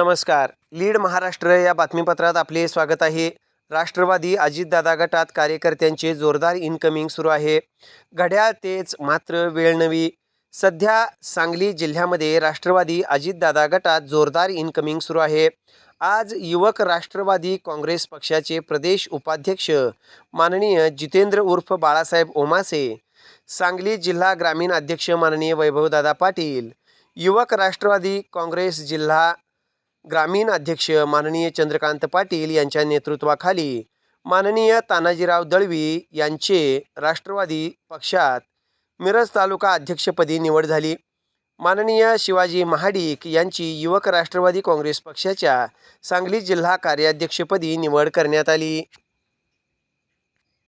नमस्कार. लीड महाराष्ट्र या बातमीपत्रात आपले स्वागत आहे. राष्ट्रवादी अजितदादा गटात कार्यकर्त्यांचे जोरदार इन्कमिंग सुरू आहे. घड्याळ तेच मात्र वेळ नवी सध्या सांगली जिल्ह्यामध्ये राष्ट्रवादी अजितदादा गटात जोरदार इन्कमिंग सुरू आहे. आज युवक राष्ट्रवादी काँग्रेस पक्षाचे प्रदेश उपाध्यक्ष माननीय जितेंद्र उर्फ बाळासाहेब ओमासे सांगली जिल्हा ग्रामीण अध्यक्ष माननीय वैभवदादा पाटील युवक राष्ट्रवादी काँग्रेस जिल्हा ग्रामीण अध्यक्ष माननीय चंद्रकांत पाटील यांच्या नेतृत्वाखाली माननीय तानाजीराव दळवी यांचे राष्ट्रवादी पक्षात मिरज तालुका अध्यक्षपदी निवड झाली. माननीय शिवाजी महाडिक यांची युवक राष्ट्रवादी काँग्रेस पक्षाच्या सांगली जिल्हा कार्याध्यक्षपदी निवड करण्यात आली.